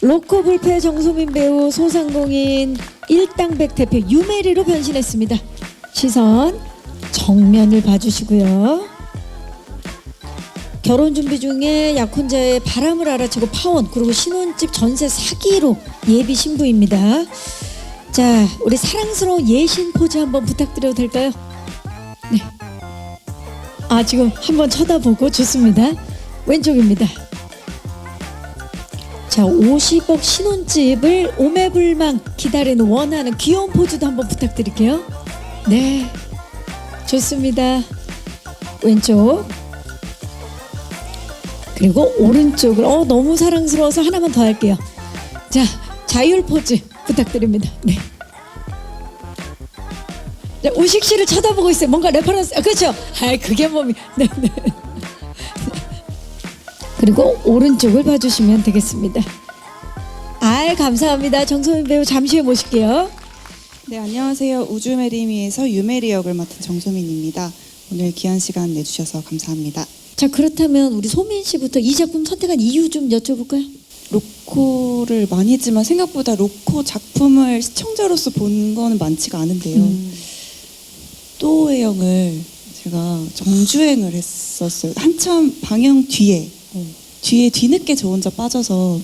로코 불패 정소민 배우 소상공인 일당백 대표 유메리로 변신했습니다. 시선 정면을 봐주시고요. 결혼 준비 중에 약혼자의 바람을 알아채고 파혼 그리고 신혼집 전세 사기로 예비 신부입니다. 자, 우리 사랑스러운 예신 포즈 한번 부탁드려도 될까요? 네. 아, 지금 한번 쳐다보고 좋습니다. 왼쪽입니다. 자, 50억 신혼집을 오매불망 기다리는 원하는 귀여운 포즈도 한번 부탁드릴게요. 네. 좋습니다. 왼쪽. 그리고 오른쪽을 어 너무 사랑스러워서 하나만 더 할게요. 자, 자율 포즈 부탁드립니다. 네. 자, 우식 씨를 쳐다보고 있어요. 뭔가 레퍼런스. 아, 그렇죠. 아, 그게 몸이. 네, 네. 그리고 오른쪽을 봐주시면 되겠습니다. 알 감사합니다. 정소민 배우 잠시 후에 모실게요. 네, 안녕하세요. 우주메리미에서 유메리 역을 맡은 정소민입니다. 오늘 귀한 시간 내주셔서 감사합니다. 자 그렇다면 우리 소민 씨부터 이 작품 선택한 이유 좀 여쭤볼까요? 로코를 많이 했지만 생각보다 로코 작품을 시청자로서 본 거는 많지가 않은데요. 음. 또의 영을 제가 정주행을 했었어요. 한참 방영 뒤에 뒤에 뒤늦게 저 혼자 빠져서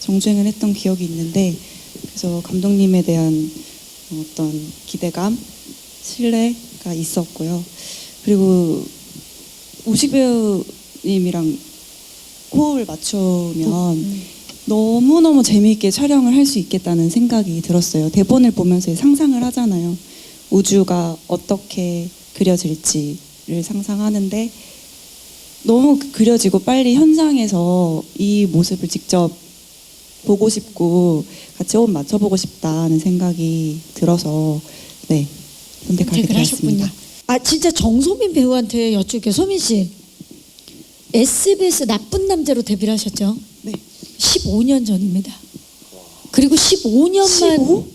정주행을 했던 기억이 있는데 그래서 감독님에 대한 어떤 기대감, 신뢰가 있었고요. 그리고 우식 배우님이랑 호흡을 맞추면 너무너무 재미있게 촬영을 할 수 있겠다는 생각이 들었어요. 대본을 보면서 상상을 하잖아요. 우주가 어떻게 그려질지를 상상하는데 너무 그- 그려지고 빨리 현장에서 이 모습을 직접 보고 싶고 같이 호흡 맞춰보고 싶다는 생각이 들어서 네 선택하게 되었습니다. 아 진짜 정소민 배우한테 여쭐게요. 소민 씨 SBS 나쁜 남자로 데뷔를 하셨죠? 네. 15년 전입니다. 그리고 15년만 15?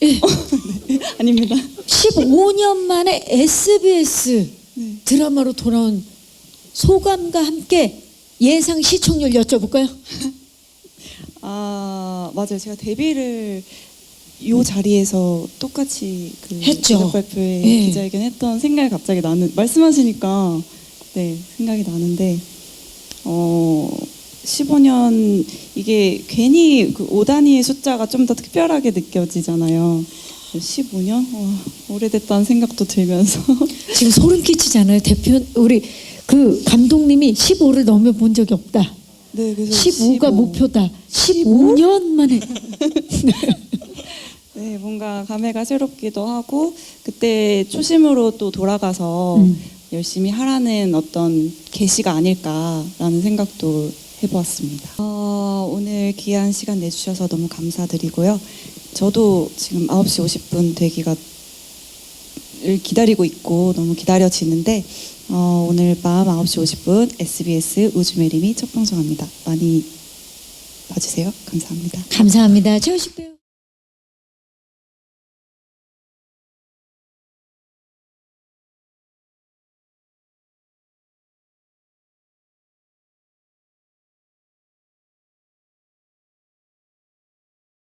아닙니다. 15년 만에 SBS 네. 드라마로 돌아온 소감과 함께 예상 시청률 여쭤볼까요? 아 맞아요. 제가 데뷔를 이 자리에서 똑같이 그 했죠. 발표회 예. 기자회견했던 생각이 갑자기 나는 말씀하시니까 네 생각이 나는데 어 15년 이게 괜히 그 5단위의 숫자가 좀 더 특별하게 느껴지잖아요. 15년 와, 오래됐다는 생각도 들면서 지금 소름 끼치잖아요. 대표 우리 그 감독님이 15를 넘어 본 적이 없다. 네 그래서 15가 15. 목표다. 15년 만에 네, 뭔가 감회가 새롭기도 하고 그때 초심으로 또 돌아가서 음. 열심히 하라는 어떤 계시가 아닐까라는 생각도 해보았습니다. 어, 오늘 귀한 시간 내주셔서 너무 감사드리고요. 저도 지금 9시 50분 되기가 를 기다리고 있고 너무 기다려지는데 어, 오늘 밤 9시 50분 SBS 우주메림이 첫 방송합니다. 많이 봐주세요. 감사합니다. 감사합니다. 최우식 배우.